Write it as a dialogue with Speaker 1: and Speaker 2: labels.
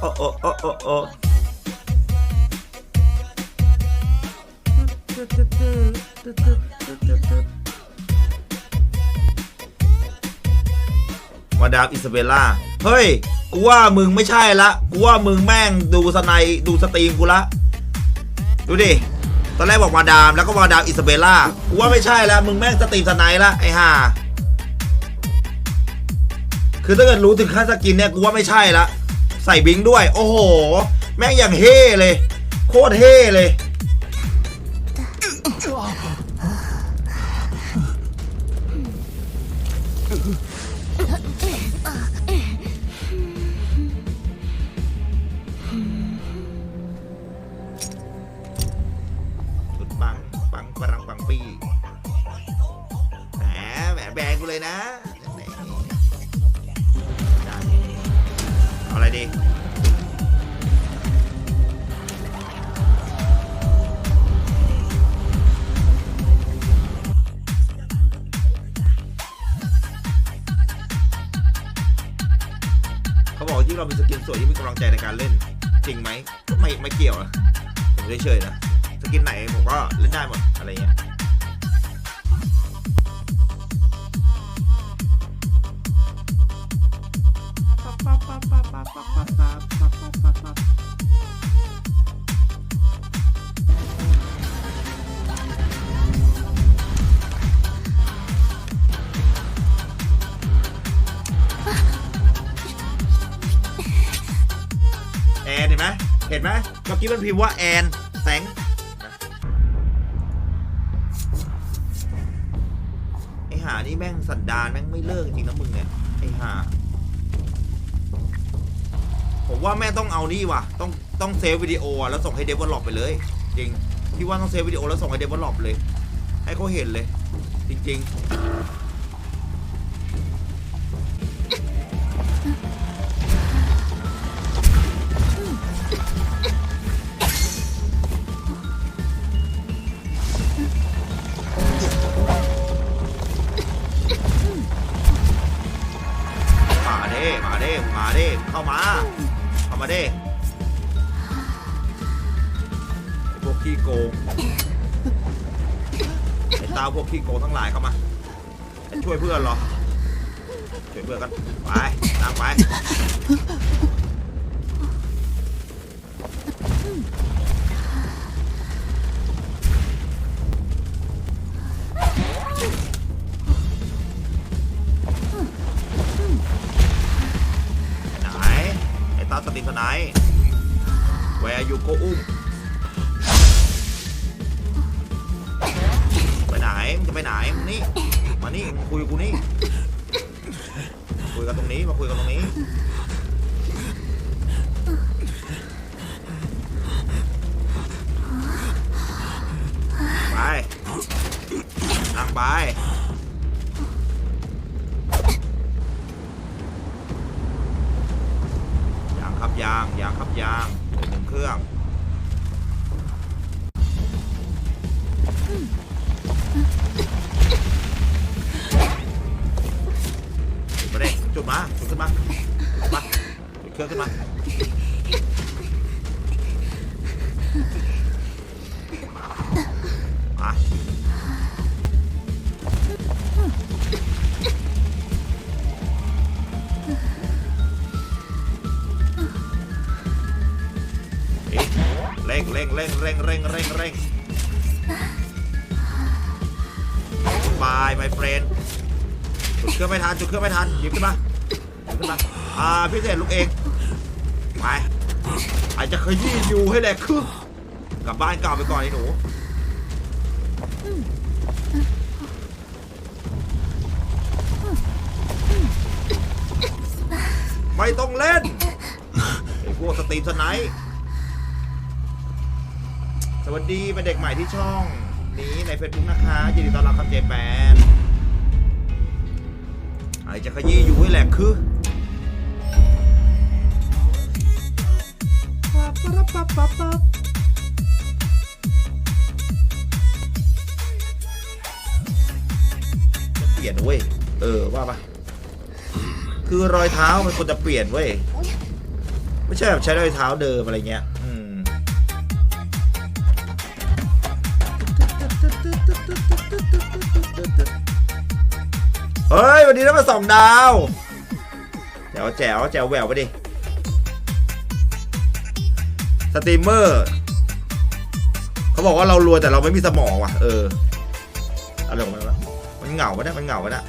Speaker 1: โอ้โอ้โอ้โอ้โอ้มาดามอิซาเบล่า เฮ้ย กูว่ามึงไม่ใช่ละ กูว่ามึงแม่งดูสไนด์ดูสตรีมกูละ ดูดิ ตอนแรกบอกมาดามแล้วก็มาดามอิซาเบล่า กูว่าไม่ใช่แล้ว มึงแม่งสตรีมสไนด์ละไอ้ห่า คือถ้าเกิดรู้ถึงขั้นสกินเนี่ย กูว่าไม่ใช่ละ ใส่บิงด้วย โอ้โห แม่งอย่างเฮ่เลย โคตรเฮ่เลย สุดปัง ปังปรังปังปีแหมแหมแบงกูเลยนะ ดีเขาบอกยิ่งเรามีสกินสวยยิ่งมีกำลังใจในการเล่น จริงไหมก็ไม่ไม่เกี่ยวนะผมเฉยๆนะสกินไหนผมก็เล่นได้หมดอะไรเงี้ย แอนเห็นไหมเห็นไหมเมื่อกี้มันพิมพ์ว่าแอนแสงไอหานี่แม่งสันดานแม่งไม่เลิกจริงนะมึงเนี่ยไอหา ผมว่าแม่ต้องเอานี่ว่ะ ต้องต้องเซฟวิดีโออะแล้วส่งให้เดเวลลอปไปเลย จริงพี่ว่าต้องเซฟวิดีโอแล้วส่งให้เดเวลลอปเลย ให้เขาเห็นเลย จริง ๆ มาเด้มาเด้มาเด้เข้ามา เอามาเด้ไอ้พวกขี้โกงไอ้ตาพวกขี้โกงทั้งหลายเข้ามาไอ้ช่วยเพื่อนเหรอ ช่วยเพื่อนกัน ไปตามไป ไอ้ตาสติสไนแวร์ยูโกอุ้มไปไหนมึงจะไปไหนมึงนี่มานี่มึงคุยกูนี่คุยกันตรงนี้มาคุยกันตรงนี้ไปนั่งไป ยางครับยาง ยางหนึ่งเครื่องจุดมาเด้จุดมาจุดขึ้นมามาจุดเครื่องขึ้นมามา เร่งเร่งเร่งเร่งเร่งบายไมเฟรนจุดเครื่องไม่ทันจุดเครื่องไม่ทันหยิบขึ้นมาขึ้นมาอ่าพิเศษลูกเองไปอาจจะขยี้อยู่ให้แหลกครึ่งกลับบ้านเก่าไปก่อนไอ้หนูไม่ต้องเล่นไอ้พวกสตรีมสไนป์ สวัสดีเป็นเด็กใหม่ที่ช่องนี้ใน Facebook นะคะยินดีต้อนรับครับเจแปนไอจะขยี้อยู่ให้แหลกคือปั๊บปั๊บปั๊บปั๊บปั๊บจะเปลี่ยนเว้ย เออว่าปะคือรอยเท้ามันควรจะเปลี่ยนเว้ย ไม่ใช่แบบใช้ด้วยเท้าเดิมอะไรเงี้ย เฮ้ย วันนี้ได้มาสองดาว แจ๋วแจ๋วแจ๋วแหววไปดิ สตรีมเมอร์ เขาบอกว่าเรารวยแต่เราไม่มีสมองว่ะ เออ อะไรของมันวะ มันเหงาวะเนี่ยมันเหงาวะเนี่ย